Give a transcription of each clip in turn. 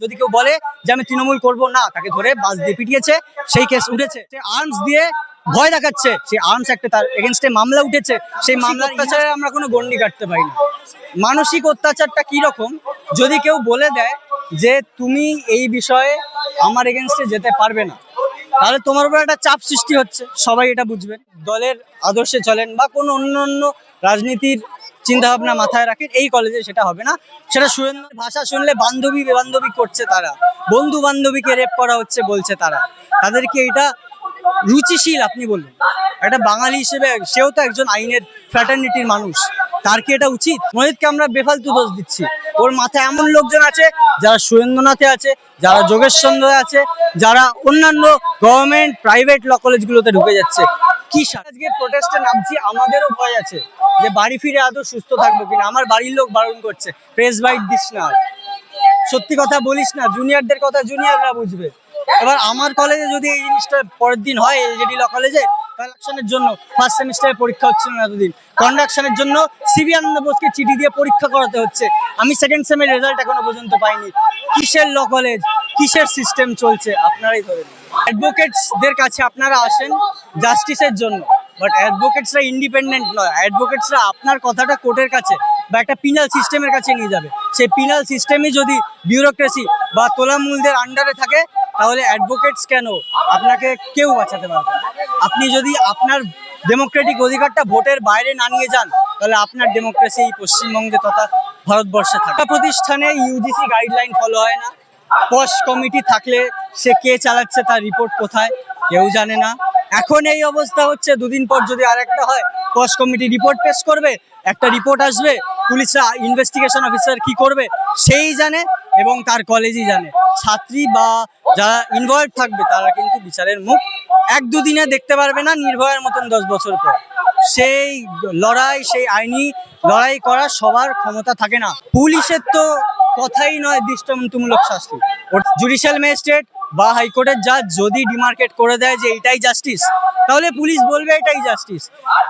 যদি কেউ বলে যে আমি তৃণমূল করব না তাকে ধরে বাস দিয়ে পিটিয়েছে সেই কেস উঠেছে। সে আর্মস দিয়ে ভয় দেখাচ্ছে। সেই আর্মস একটা তার এগেনস্টে মামলা উঠেছে। সেই মামলা অত্যাচারে? আমরা কোনো গন্ডি কাটতে পারি না। মানসিক অত্যাচারটা কি রকম? যদি কেউ বলে দেয় যে তুমি এই বিষয়ে আমার এগেনস্টে যেতে পারবে না তাহলে তোমার উপর একটা চাপ সৃষ্টি হচ্ছে। সবাই এটা বুঝবেন দলের আদর্শে চলেন বা কোনো অন্য অন্য রাজনীতির চিন্তা ভাবনা মাথায় রাখেন, এই কলেজে সেটা হবে না। সেটা সুরেন্দ্র ভাষা শুনলে বান্ধবী বান্ধবী করছে তারা। বন্ধু বান্ধবীকে রেপ করা হচ্ছে বলছে তারা। তাদেরকে এটা রুচিশীল আপনি বলুন। একটা বাঙালি হিসেবে সেও তো একজন আইনের ফ্র্যাটার্নিটির মানুষ। তার কি এটা উচিত? মোহিতকে আমরা বেফালতু দোষ দিচ্ছি। ওর মাথায় এমন লোকজন আছে, যারা সুরেন্দ্রনাথে আছে, যারা যোগেশচন্দ্র আছে, যারা অন্যান্য গভর্নমেন্ট প্রাইভেট ল কলেজগুলোতে ঢুকে যাচ্ছে। কি আজকে প্রোটেস্টে নামছি, আমাদেরও ভয় আছে যে বাড়ি ফিরে আদৌ সুস্থ থাকব কিনা। আমার বাড়ির লোক বারণ করছে প্রেস বাইট দিস না সত্যি কথা বলিস না জুনিয়রদের কথা জুনিয়ররা বুঝবে। এবার আমার কলেজে যদি এই জিনিসটা পরের দিন হয় এলজেডি জেডিলা কলেজে কালেকশনের জন্য ফার্স্ট সেমিস্টারে পরীক্ষা হচ্ছিল না এতদিন। কন্ডাকশনের জন্য সিবি আনন্দ বোসকে চিঠি দিয়ে পরীক্ষা করাতে হচ্ছে। আমি সেকেন্ড সেমের রেজাল্ট এখনও পর্যন্ত পাইনি। কিসের ল কলেজ কিসের সিস্টেম চলছে? আপনারাই ধরে অ্যাডভোকেটসদের কাছে আপনারা আসেন জাস্টিসের জন্য। বাট অ্যাডভোকেটসরা ইন্ডিপেন্ডেন্ট নয়। অ্যাডভোকেটসরা আপনার কথাটা কোর্টের কাছে বা একটা পিনাল সিস্টেমের কাছে নিয়ে যাবে। সেই পিনাল সিস্টেমই যদি বিউরোক্রেসি বা তোলামূলদের আন্ডারে থাকে তাহলে অ্যাডভোকেটস কেন আপনাকে কেউ বাঁচাতে পারবে আপনি যদি আপনার ডেমোক্রেটিক অধিকারটা ভোটের বাইরে না নিয়ে যান, তাহলে আপনার ডেমোক্রেসি পশ্চিমবঙ্গে তথা ভারতবর্ষে থাকে প্রতিষ্ঠানে ইউজিসি গাইডলাইন ফলো হয় না। পশ কমিটি থাকলে সে কে চালাচ্ছে তার রিপোর্ট কোথায়, কেউ জানে না। এখন এই অবস্থা হচ্ছে, দুদিন পর যদি আরেকটা হয় পশ কমিটি রিপোর্ট পেশ করবে, একটা রিপোর্ট আসবে, পুলিশরা ইনভেস্টিগেশন অফিসার কি করবে, সেই জানে এবং তার কলেজই জানে। ছাত্রী বা যারা ইনভলভ থাকবে, তারা কিন্তু বিচারের মুখ এক দুদিনে দেখতে পারবে না নির্ভয়ের মতন দশ বছর পর। সেই লড়াই, সেই আইনি লড়াই করার সবার ক্ষমতা থাকে না। পুলিশের তো কথাই নয় দৃষ্টান্তমূলক শাস্তি। জুডিশিয়াল ম্যাজিস্ট্রেট বা হাইকোর্টের জাজ যদি ডিমার্কেট করে দেয় যে এটাই জাস্টিস তাহলে পুলিশ বলবে এটাই জাস্টিস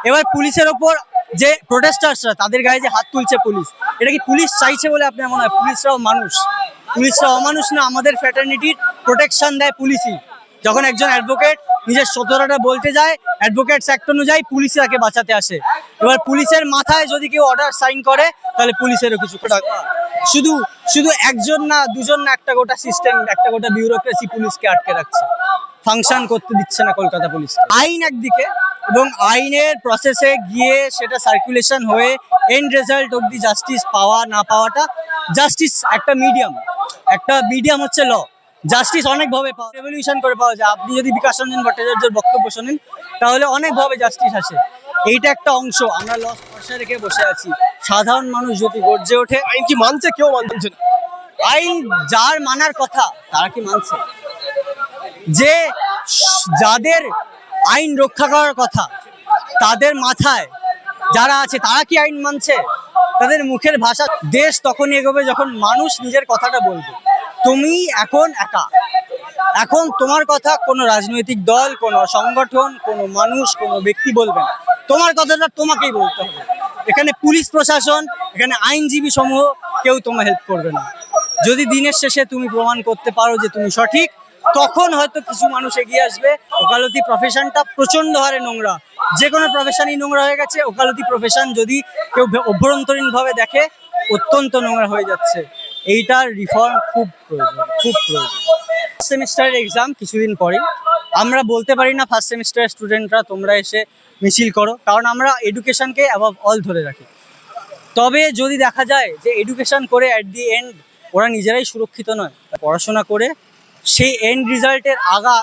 এবার পুলিশের ওপর যে প্রোটেস্টার্সরা তাদের গায়ে যে হাত তুলছে পুলিশ, এটা কি পুলিশ চাইছে বলে আপনার মনে হয়? পুলিশরাও মানুষ। পুলিশরা অমানুষ না, আমাদের ফ্র্যাটার্নিটির প্রোটেকশন দেয় পুলিশই। যখন একজন অ্যাডভোকেট নিজের সততাটা বলতে যায় অ্যাডভোকেটস অ্যাক্ট অনুযায়ী পুলিশ তাকে বাঁচাতে আসে। এবার পুলিশের মাথায় যদি কেউ অর্ডার সাইন করে, তাহলে পুলিশেরও কিছু শুধু শুধু একজন না, দুজন না, একটা গোটা সিস্টেম একটা গোটা বিউরোক্রেসি পুলিশকে আটকে রাখছে। ফাংশন করতে দিচ্ছে না কলকাতা পুলিশ আইন একদিকে এবং আইনের প্রসেসে গিয়ে সেটা সার্কুলেশন হয়ে এন্ড রেজাল্ট অব্দি জাস্টিস পাওয়া, না পাওয়াটা জাস্টিস একটা মিডিয়াম একটা মিডিয়াম হচ্ছে ল জাস্টিস অনেকভাবে পাওয়া রেভলিউশন করে পাওয়া যায়। আপনি যদি বিকাশ রঞ্জন ভট্টাচার্যের বক্তব্য শোনেন, তাহলে অনেকভাবে জাস্টিস আসে। এইটা একটা অংশ। আমরা ল ভরসা রেখে বসে আছি। সাধারণ মানুষ যদি গর্জে ওঠে আইন কি মানছে? কেউ মানছে না। আইন যার মানার কথা তারা কি মানছে? যে যাদের আইন রক্ষা করার কথা তাদের মাথায় যারা আছে তারা কি আইন মানছে? তাদের মুখের ভাষা। দেশ তখন এগোবে যখন মানুষ নিজের কথাটা বলবে। তুমি এখন একা। এখন তোমার কথা কোনো রাজনৈতিক দল কোনো সংগঠন কোনো মানুষ কোনো ব্যক্তি বলবে না। তোমার কথাটা তোমাকেই বলতে হবে। এখানে পুলিশ প্রশাসন, এখানে আইনজীবী সমূহ কেউ তোমার হেল্প করবে না। যদি দিনের শেষে তুমি প্রমাণ করতে পারো যে তুমি সঠিক, তখন হয়তো কিছু মানুষ এগিয়ে আসবে। ওকালতি প্রফেশনটা প্রচণ্ড হারে নোংরা। যে কোনো প্রফেশনই নোংরা হয়ে গেছে। ওকালতি প্রফেশন যদি কেউ অভ্যন্তরীণভাবে দেখে, অত্যন্ত নোংরা হয়ে যাচ্ছে। এইটার রিফর্ম খুব প্রয়োজন খুব প্রয়োজন। সেমিস্টারের এক্সাম কিছুদিন পরে। আমরা বলতে পারি না ফার্স্ট সেমিস্টারের স্টুডেন্টরা তোমরা এসে মিছিল করো, কারণ আমরা এডুকেশনকে অ্যাবভ অল ধরে রাখি। তবে যদি দেখা যায় যে এডুকেশন করে অ্যাট দি এন্ড ওরা নিজেরাই সুরক্ষিত নয়, পড়াশোনা করে, সেই এন্ড রেজাল্টের আগা,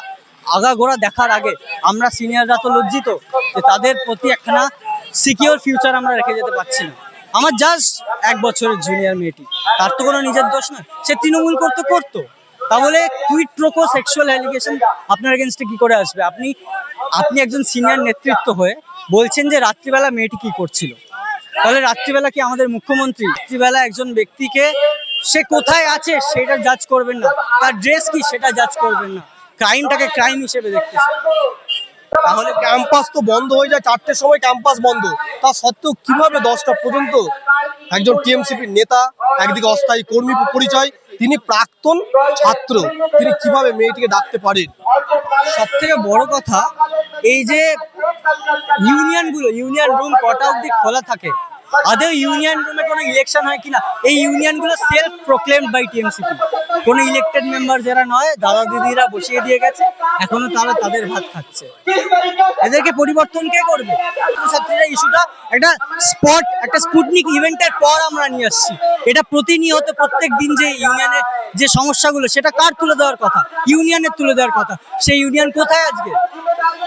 আগাগোড়া দেখার আগে আমরা সিনিয়ররা তো লজ্জিত যে তাদের প্রতি একখানা সিকিওর ফিউচার আমরা রেখে যেতে পারছি না। আমার জাস্ট এক বছরের জুনিয়র মেয়েটি, তার তো কোনো নিজের দোষ নয়, সে তৃণমূল করতে করতো। তাহলে কুইট প্রোকো সেক্সুয়াল অ্যালিগেশন আপনার এগেনস্টে কি করে আসবে? আপনি আপনি একজন সিনিয়র নেতৃত্ব হয়ে বলছেন যে রাত্রিবেলা মেয়েটি কি করছিল। তাহলে রাত্রিবেলা কি আমাদের মুখ্যমন্ত্রী? রাত্রিবেলা একজন ব্যক্তিকে সে কোথায় আছে সেটা জাজ করবেন না। তার ড্রেস কি সেটা জাজ করবেন না। ক্রাইমটাকে ক্রাইম হিসেবে দেখতেছে। তাহলে ক্যাম্পাস তো বন্ধ হয়ে যায় চারটের সময় ক্যাম্পাস বন্ধ। তা সত্ত্বেও কীভাবে দশটা পর্যন্ত একজন টিএমসিপির নেতা, একদিকে অস্থায়ী কর্মী পরিচয় তিনি প্রাক্তন ছাত্র। তিনি কীভাবে মেয়েটিকে ডাকতে পারেন? সব থেকে বড় কথা, এই যে ইউনিয়নগুলো ইউনিয়ন রুম কটা অব্দি খোলা থাকে? আদৌ ইউনিয়ন রুমে কোনো ইলেকশন হয় কিনা? এই ইউনিয়নগুলো সেলফ প্রোক্লেমড বাই টিএমসিপি কোনো ইলেক্টেড মেম্বার যারা নয় দাদা দিদিরা বসিয়ে দিয়ে গেছে, এখনও তারা তাদের ভাত খাচ্ছে। এদেরকে পরিবর্তন কে করবে? ছাত্রীরা ইস্যুটা একটা স্পট একটা স্পুটনিক ইভেন্টের পর আমরা নিয়ে আসছি। এটা প্রতিনিয়ত প্রত্যেক দিন যে ইউনিয়নের যে সমস্যাগুলো, সেটা কার তুলে দেওয়ার কথা? ইউনিয়নের তুলে দেওয়ার কথা। সেই ইউনিয়ন কোথায় আজকে?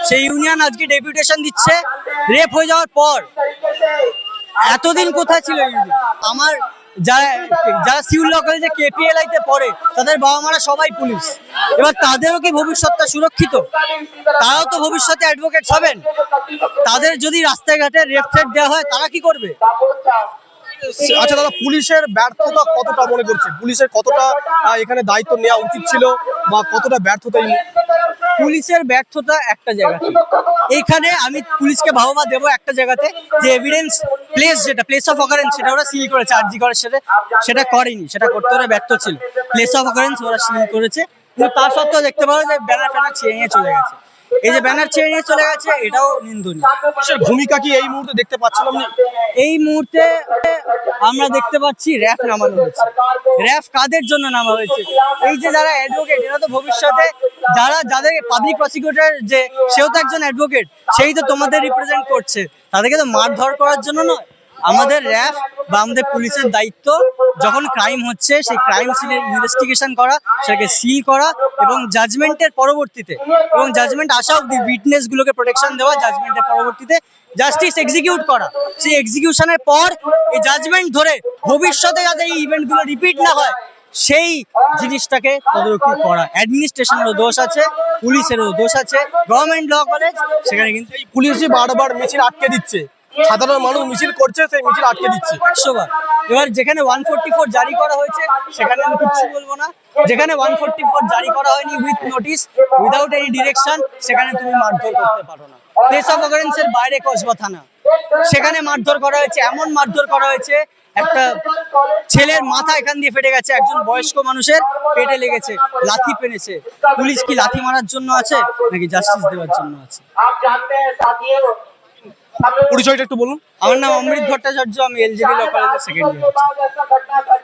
সেই ইউনিয়ন আজকে ডেপুটেশন দিচ্ছে। রেপ হয়ে যাওয়ার পর। এতদিন কোথায় ছিল আমার যারা যারা সিউল ল কলেজে কেপিএলআই তে পড়ে, তাদের বাবা মারা সবাই পুলিশ। এবার তাদেরও কি ভবিষ্যৎটা সুরক্ষিত? তারাও তো ভবিষ্যতে অ্যাডভোকেট হবেন। তাদের যদি রাস্তাঘাটে রেপ দেওয়া হয়, তারা কি করবে? আচ্ছা দাদা, পুলিশের ব্যর্থতা কতটা মনে করছে পুলিশের কতটা এখানে দায়িত্ব নেওয়া উচিত ছিল বা কতটা ব্যর্থতা পুলিশের ব্যর্থতা একটা জায়গাতে। এইখানে আমি পুলিশকে ভাবমা দেবো একটা জায়গাতে যে এভিডেন্স প্লেস যেটা প্লেস অফ অকারেন্স সেটা ওরা সিল করেছে, আরজি করার সাথে সেটা করেনি, সেটা করতে ওরা ব্যর্থ ছিল। প্লেস অফ অকারেন্স ওরা সিল করেছে। কিন্তু তা সত্ত্বেও দেখতে পাবো যে ব্যানার ফ্যানার ছেড়ে নিয়ে চলে গেছে। এই যে ব্যানার ছেড়ে নিয়ে চলে গেছে এটাও নিন্দনীয়। পুলিশের ভূমিকা কি এই মুহূর্তে দেখতে পাচ্ছেন আপনি এই মুহূর্তে আমরা দেখতে পাচ্ছি র্যাফ নামানো হয়েছে। র্যাফ কাদের জন্য নামা হয়েছে? এই যে যারা অ্যাডভোকেট এরা তো ভবিষ্যতে যারা যাদের পাবলিক প্রসিকিউটর যে সেও তো একজন অ্যাডভোকেট সেই তো তোমাদের রিপ্রেজেন্ট করছে। তাদেরকে তো মারধর করার জন্য নয়। আমাদের র্যাফ বা আমাদের পুলিশের দায়িত্ব, যখন ক্রাইম হচ্ছে, সেই ক্রাইম সিনের ইনভেস্টিগেশন করা, সেটাকে সিল করা এবং জাজমেন্টের পরবর্তীতে এবং জাজমেন্ট আসা অব্দি উইটনেস গুলোকে প্রোটেকশন দেওয়া জাজমেন্টের পরবর্তীতে জাস্টিস এক্সিকিউট করা। সেই এক্সিকিউশনের পর এই জাজমেন্ট ধরে ভবিষ্যতে যাতে এই ইভেন্টগুলো রিপিট না হয়, সেই জিনিসটাকে তদারকি করা। অ্যাডমিনিস্ট্রেশনেরও দোষ আছে, পুলিশেরও দোষ আছে গভর্নমেন্ট ল কলেজ সেখানে কিন্তু এই পুলিশ বারবার মিছিল আটকে দিচ্ছে। সাধারণ মানুষ মিছিল করছে সেই মিছিল আটকে দিচ্ছে। এবার যেখানে ওয়ান ফোর্টি ফোর জারি করা হয়েছে সেখানে আমি কিচ্ছু বলব না। যেখানে ওয়ান ফোর্টি ফোর জারি করা হয়নি with notice without any direction সেখানে তুমি মারধর করতে পারো না। প্লেস অফ অকারেন্সের বাইরে কসবা থানা। সেখানে মারধর করা হয়েছে এমন মারধর করা হয়েছে একটা ছেলের মাথা এখান দিয়ে ফেটে গেছে একজন বয়স্ক মানুষের পেটে লেগেছে লাথি পেনেছে। পুলিশ কি লাথি মারার জন্য আছে নাকি জাস্টিস দেওয়ার জন্য আছে? পরিচয়টা একটু বলুন। আমার নাম অমৃত ভট্টাচার্য আমি এলজিডি লোকাল সেকেন্ড ইয়ার